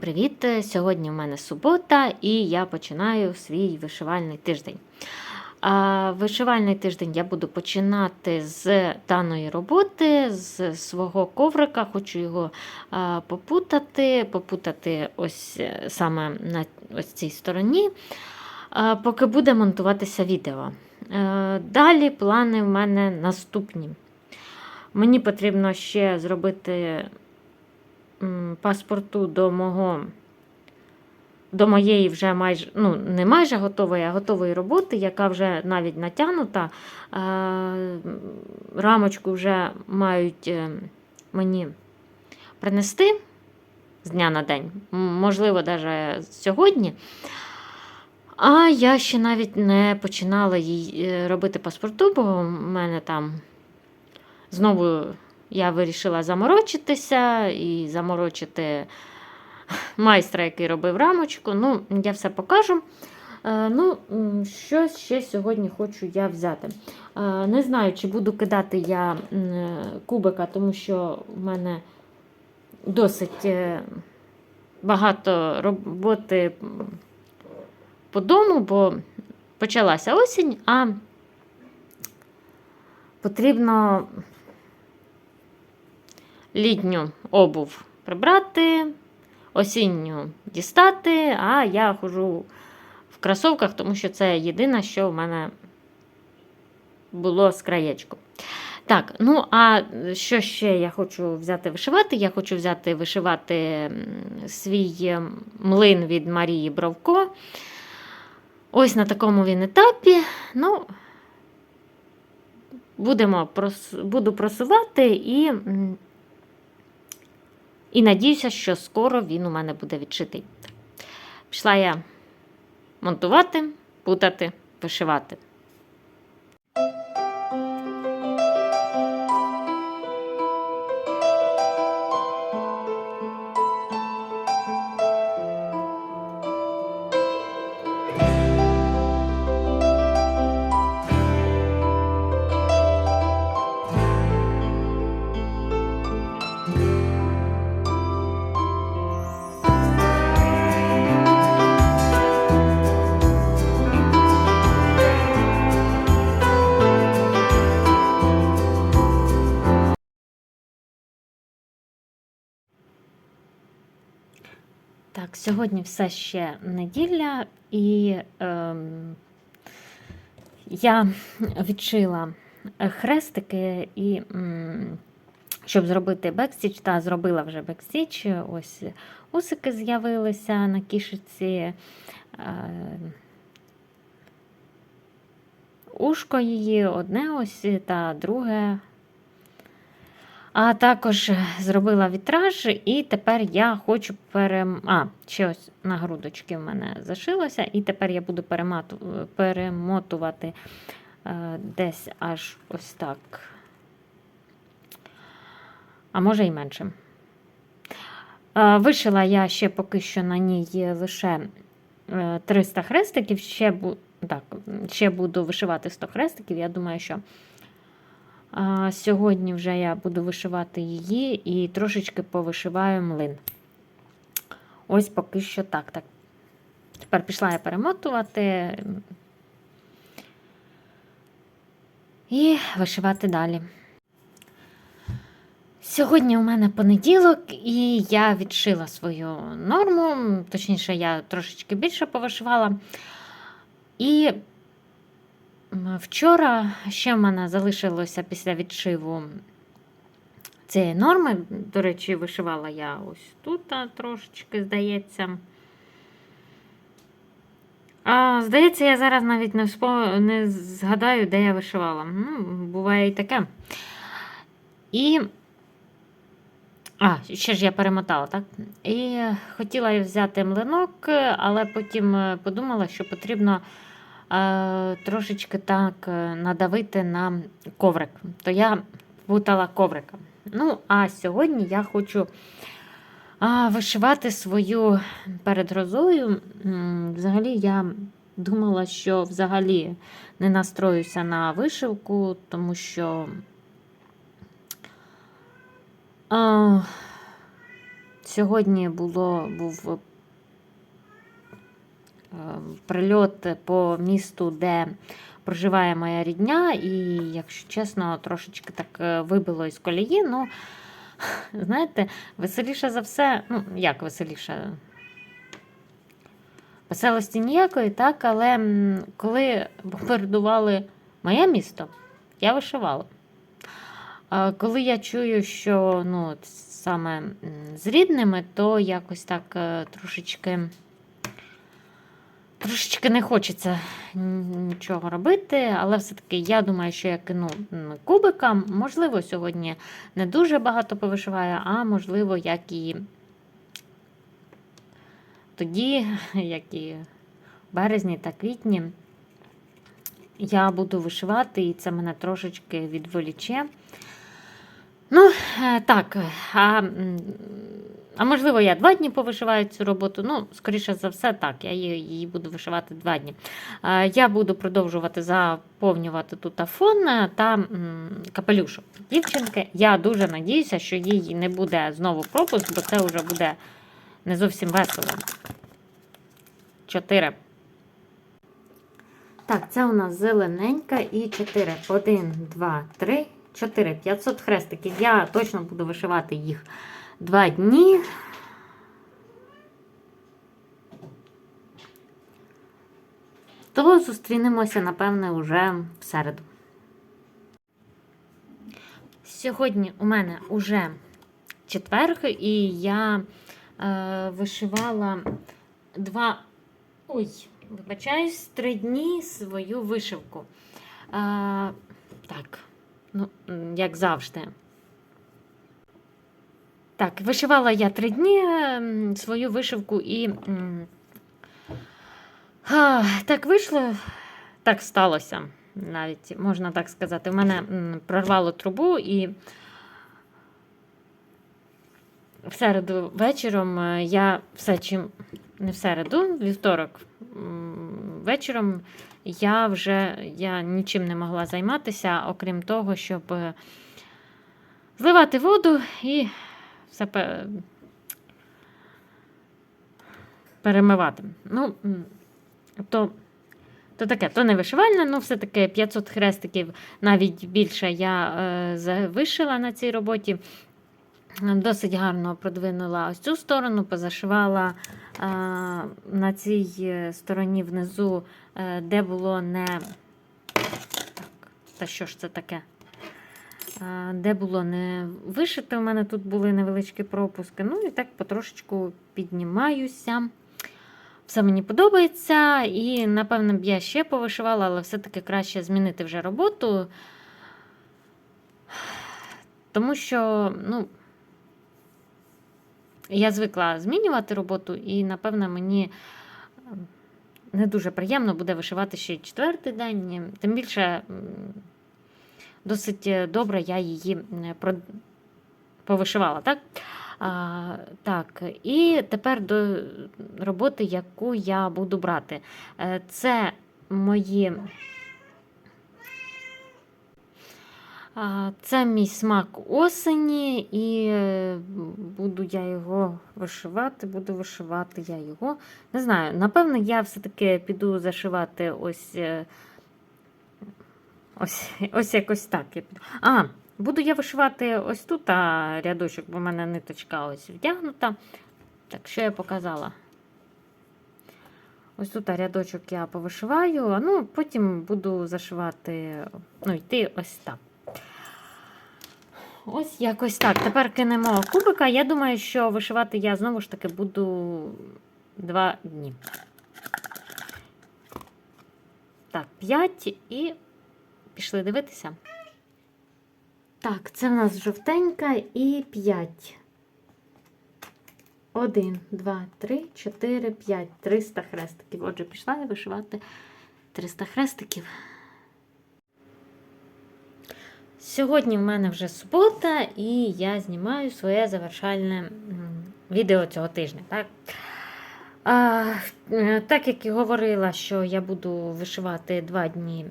привіт! Сьогодні в мене субота і я починаю свій вишивальний тиждень. Вишивальний тиждень я буду починати з даної роботи, з свого коврика. Хочу його попутати, попутати ось е, саме на ось цій стороні, поки буде монтуватися відео. Е, Далі плани в мене наступні. Мені потрібно ще зробити паспорту до мого. До моєї вже майже, ну, не майже готової, а готової роботи, яка вже навіть натягнута. Е, рамочку вже мають е, мені принести з дня на день, можливо, навіть сьогодні. А я ще навіть не починала їй е, робити паспорту, бо в мене там знову я вирішила заморочитися і заморочити майстра, який робив рамочку. Ну, я все покажу. Е, Ну, що ще сьогодні хочу я взяти. Е, Не знаю, чи буду кидати я кубика, тому що в мене досить е, багато роботи по дому, бо почалася осінь, а потрібно літню обув прибрати, осінню дістати, а я хожу в кросовках, тому що це єдине, що в мене було з краєчком. Так, ну а що ще я хочу взяти вишивати? Я хочу взяти вишивати свій млин від Марії Бровко. Ось на такому він етапі. Ну, будемо буду просувати і, і надіюся, що скоро він у мене буде відшитий. Пішла я монтувати, путати, вишивати. Так, сьогодні все ще неділя, і ем, я відшила хрестики, і щоб зробити бекстіч, та зробила вже бекстіч. Ось усики з'явилися на кішиці. Е, ушко її одне ось, та друге а також зробила вітраж, і тепер я хочу перем... А, ще ось на грудочки в мене зашилося, і тепер я буду перемату... перемотувати е, десь аж ось так. А може і менше. Е, вишила я ще поки що на ній лише е, 300 хрестиків, ще, бу... так, ще буду вишивати 100 хрестиків. Я думаю, що. А, Сьогодні вже я буду вишивати її і трошечки повишиваю млин. Ось поки що так. так. Тепер пішла я перемотувати і вишивати далі. Сьогодні у мене понеділок, і я відшила свою норму, точніше, я трошечки більше повишивала. І Вчора ще в мене залишилося після відшиву цієї норми. До речі, вишивала я ось тут трошечки, здається. А, Здається, я зараз навіть не вспом... не згадаю, де я вишивала. Ну, Буває і таке. І. А, ще ж я перемотала, так? І хотіла взяти млинок, але потім е, подумала, що потрібно трошечки так е, надавити на коврик. То я путала коврика. Ну, а сьогодні я хочу вишивати свою перед грозою. Взагалі я думала, що взагалі не настроюся на вишивку, тому що. Сьогодні було, був прильот по місту, де проживає моя рідня, і, якщо чесно, трошечки так е, вибило із колії. Ну, знаєте, веселіше за все, ну, як веселіше? Веселості ніякої, так, але коли бомбардували моє місто, я вишивала. Коли я чую, що ну, саме з рідними, то якось так е, трошечки, трошечки не хочеться нічого робити, але все-таки я думаю, що я кину кубика. Можливо, сьогодні не дуже багато повишиваю, а можливо, як і тоді, як і в березні та квітні, я буду вишивати, і це мене трошечки відволіче. Ну, е, так, а, а можливо, я два дні повишиваю цю роботу. Ну, скоріше за все, так, я її, буду вишивати два дні. Я буду продовжувати заповнювати тут фон е, та капелюшок дівчинки. Я дуже надіюся, що їй не буде знову пропуск, бо це вже буде не зовсім весело. Чотири. Так, це у нас зелененька і 4. 1, 2, 3, 4. 500 хрестиків. Я точно буду вишивати їх 2 дні. То зустрінемося, напевне, уже в середу. Сьогодні у мене уже четверг, і я е, вишивала два. Ой, вибачаюсь, три дні свою вишивку. А, так, ну, як завжди. Так, вишивала я три дні свою вишивку і. а, так вийшло, так сталося. Навіть можна так сказати. У мене прорвало трубу і. В середу вечором е, я все чим не в середу, вівторок вечором я вже я нічим не могла займатися, окрім того, щоб е, зливати воду і все пе- перемивати. Ну, то, то таке, то не вишивальне, ну все-таки 500 хрестиків, навіть більше я е, завишила на цій роботі. Досить гарно продвинула ось цю сторону, позашивала а, на цій е, стороні внизу, е, де було не. Так, та що ж це таке? Де було не вишите, у мене тут були невеличкі пропуски. Ну і так потрошечку піднімаюся. Все мені подобається, і, напевно, б я ще повишивала, але все-таки краще змінити вже роботу. Тому що, ну, я звикла змінювати роботу, і, напевно, мені не дуже приємно буде вишивати ще четвертий день. Тим більше досить е, добре я її повишивала, так? А, так, і тепер до роботи, яку я буду брати. Е, Це мої. Це мій смак осені, і е, буду я його вишивати, буду вишивати я його. Не знаю, напевно, я все-таки піду зашивати ось ось, ось якось так. А, буду я вишивати ось тут а, рядочок, бо в мене ниточка ось вдягнута. Так, що я показала? Ось тут рядочок я повишиваю, а ну потім буду зашивати, ну, йти ось так. Ось якось так. Тепер кинемо кубика. Я думаю, що вишивати я знову ж таки буду два дні. Так, 5 і пішли дивитися. Так, це в нас жовтенька і 5. 1, 2, 3, 4, 5, 300 хрестиків. Отже, пішла я вишивати 300 хрестиків. Сьогодні в мене вже субота, і я знімаю своє завершальне відео цього тижня. Так? А, так як і говорила, що я буду вишивати два дні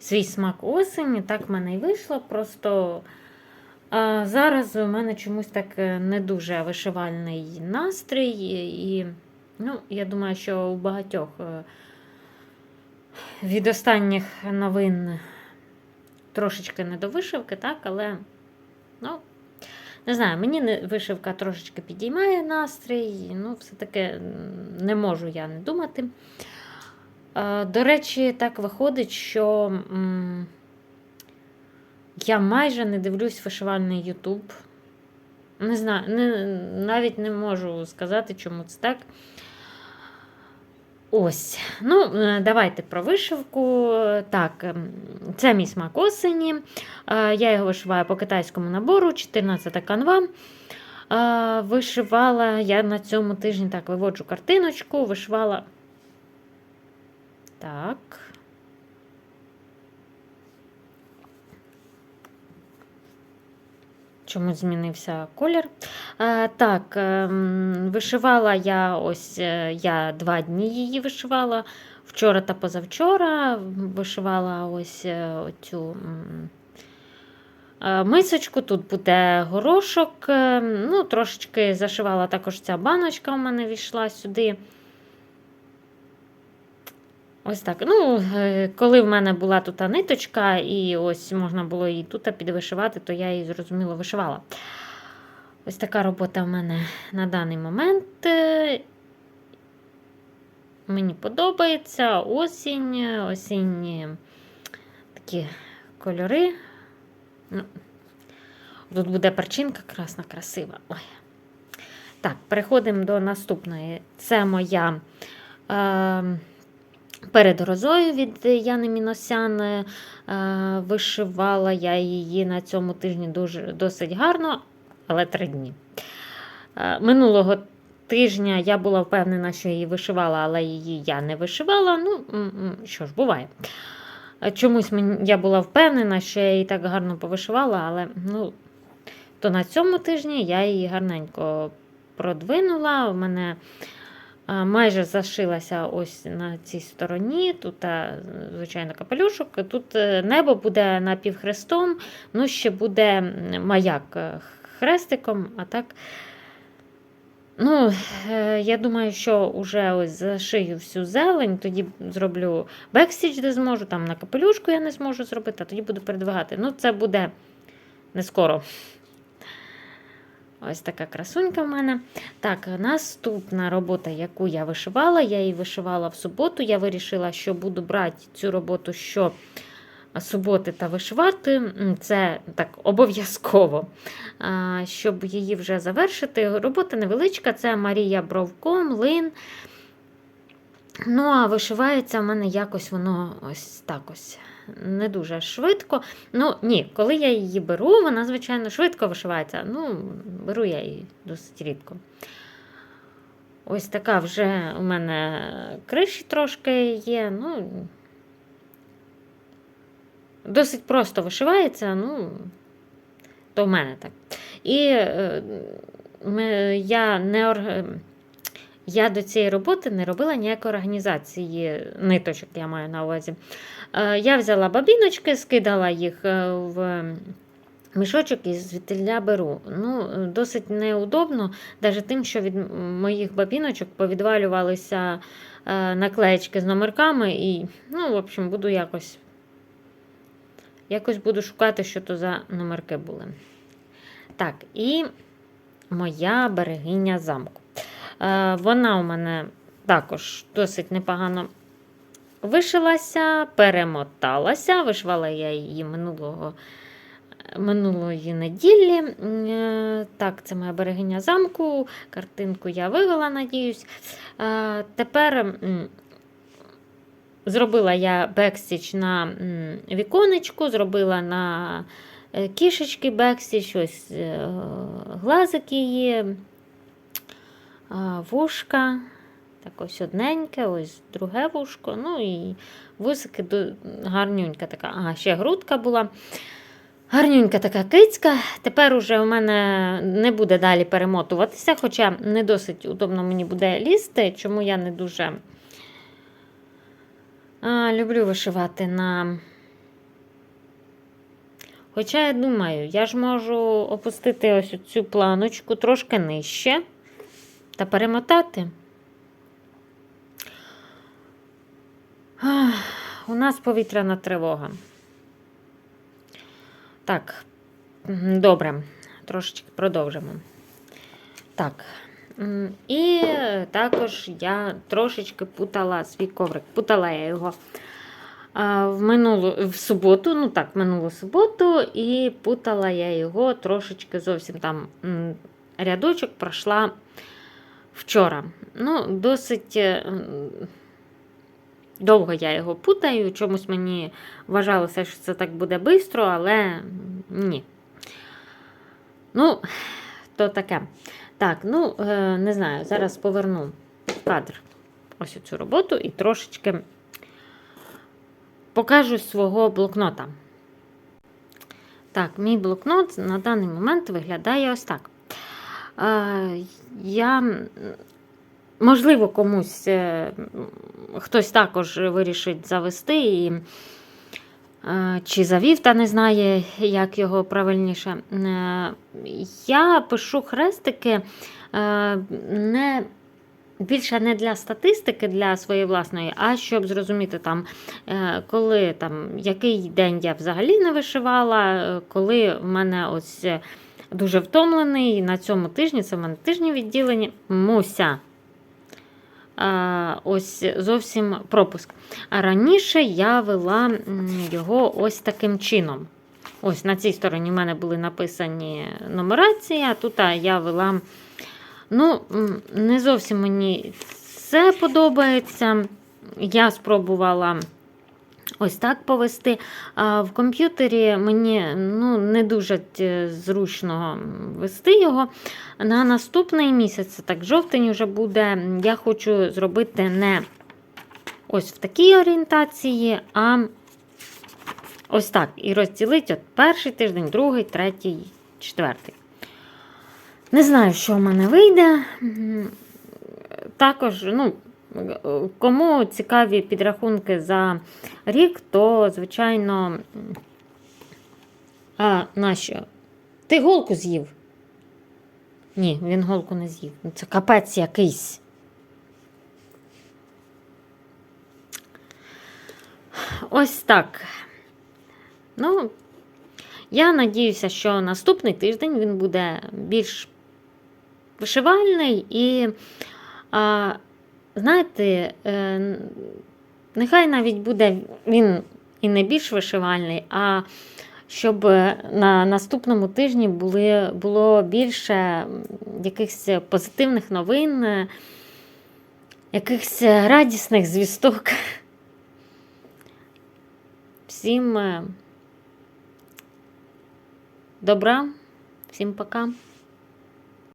свій смак осені, так в мене і вийшло. Просто А зараз у мене чомусь так е, не дуже вишивальний настрій, і ну, я думаю, що у багатьох е, від останніх новин трошечки не до вишивки, так, але ну, не знаю, мені вишивка трошечки підіймає настрій, ну, все-таки не можу я не думати. Е, До речі, так виходить, що я майже не дивлюсь вишивальний Ютуб. Не знаю, не, навіть не можу сказати, чому це так. Ось. Ну, е, давайте про вишивку. Так, ем, це мій смак осені. Е, Я його вишиваю по китайському набору, 14 канва. Вишивала я на цьому тижні так виводжу картиночку, вишивала. Так. Чомусь змінився колір. Е, так, ем, вишивала я ось е, я два дні її вишивала. Вчора та позавчора вишивала ось е, оцю е, мисочку. Тут буде горошок. е, Ну, трошечки зашивала також ця баночка у мене війшла сюди. Ось так. Ну, е, коли в мене була тут ниточка, і ось можна було її тут підвишивати, то я її зрозуміло вишивала. Ось така робота в мене на даний момент. Е, Мені подобається осінь, осінні такі кольори. Ну, Тут буде перчинка красна, красива. Ой. Так, переходимо до наступної. Це моя. Е, Перед грозою від Яни Міносян е, вишивала я її на цьому тижні дуже, досить гарно, але три дні. Е, Минулого тижня я була впевнена, що її вишивала, але її я не вишивала. Ну, що ж, буває. Е, Чомусь я була впевнена, що я її так гарно повишивала, але ну, то на цьому тижні я її гарненько продвинула. У мене майже зашилася ось на цій стороні. Тут, звичайно, капелюшок. Тут е, небо буде напівхрестом, ну ще буде маяк е, хрестиком, а так. Ну, е, я думаю, що вже ось зашию всю зелень, тоді зроблю бекстіч, де зможу, там на капелюшку я не зможу зробити, а тоді буду передвигати. Ну, це буде не скоро. Ось така красунька в мене. Так, наступна робота, яку я вишивала, я її вишивала в суботу. Я вирішила, що буду брати цю роботу що суботи та вишивати. Це так обов'язково, щоб її вже завершити. Робота невеличка, це Марія Бровко, млин. Ну, а вишивається в мене якось воно ось так ось. Не дуже швидко. Ну, ні, коли я її беру, вона, звичайно, швидко вишивається. Ну, беру я її досить рідко. Ось така вже у мене криші трошки є. Ну, досить просто вишивається, ну, то в мене так. І е, ми, я не. Я до цієї роботи не робила ніякої організації ниточок, я маю на увазі. Е, Я взяла бабіночки, скидала їх е, в мішочок і звідтіля беру. Ну, Досить неудобно, навіть тим, що від моїх бабіночок повідвалювалися е, наклеєчки з номерками, і, ну, в общем, буду якось. Якось буду шукати, що то за номерки були. Так, і моя берегиня замку. Е, Вона у мене також досить непогано вишилася, перемоталася. Вишивала я її минулого, минулої неділі. Е, Так, це моя берегиня замку. Картинку я вивела, надіюсь. Е, Тепер зробила я бекстіч на віконечку, зробила на кішечки бекстіч, ось глазики є вушка. Так ось одненьке, ось друге вушко. Ну і вусики гарнюнька така. Ага, ще грудка була. Гарнюнька така кицька. Тепер уже у мене не буде далі перемотуватися, хоча не досить удобно мені буде лізти, чому я не дуже а, люблю вишивати на. Хоча я думаю, я ж можу опустити ось цю планочку трошки нижче та перемотати. У нас повітряна тривога. Так, добре, трошечки продовжимо. Так. І також я трошечки путала свій коврик. Путала я його в минулу в суботу, ну так, в минулу суботу, і путала я його трошечки зовсім там рядочок пройшла вчора. Ну, досить е, довго я його путаю. Чомусь мені вважалося, що це так буде швидко, але ні. Ну, то таке. Так, ну, е, не знаю, зараз поверну кадр ось цю роботу і трошечки покажу свого блокнота. Так, мій блокнот на даний момент виглядає ось так. Я, можливо, комусь е, хтось також вирішить завести і. е, Чи завів, та не знає, як його правильніше. Е, Я пишу хрестики не більше не для статистики, для своєї власної, а щоб зрозуміти, там, коли там, який день я взагалі не вишивала, коли в мене ось дуже втомлений на цьому тижні, це в мене тижні відділені, муся. Ось зовсім пропуск. А раніше я вела його ось таким чином. Ось на цій стороні в мене були написані нумерації, а тут я вела. Ну, не зовсім мені це подобається. Я спробувала ось так повести. А в комп'ютері мені ну, не дуже е, зручно вести його. На наступний місяць, так жовтень вже буде, я хочу зробити не ось в такій орієнтації, а ось так. І розділити от перший тиждень, другий, третій, четвертий. Не знаю, що в мене вийде. Також, ну, кому цікаві підрахунки за рік, то, звичайно, а нащо? Ти голку з'їв? Ні, він голку не з'їв. Ну, Це капець якийсь. Ось так. Ну, я надіюся, що наступний тиждень він буде більш вишивальний і, а, знаєте, е, нехай навіть буде він і не більш вишивальний, а щоб на наступному тижні були, було більше якихось позитивних новин, е, якихось радісних звісток. Всім е, добра, всім пока.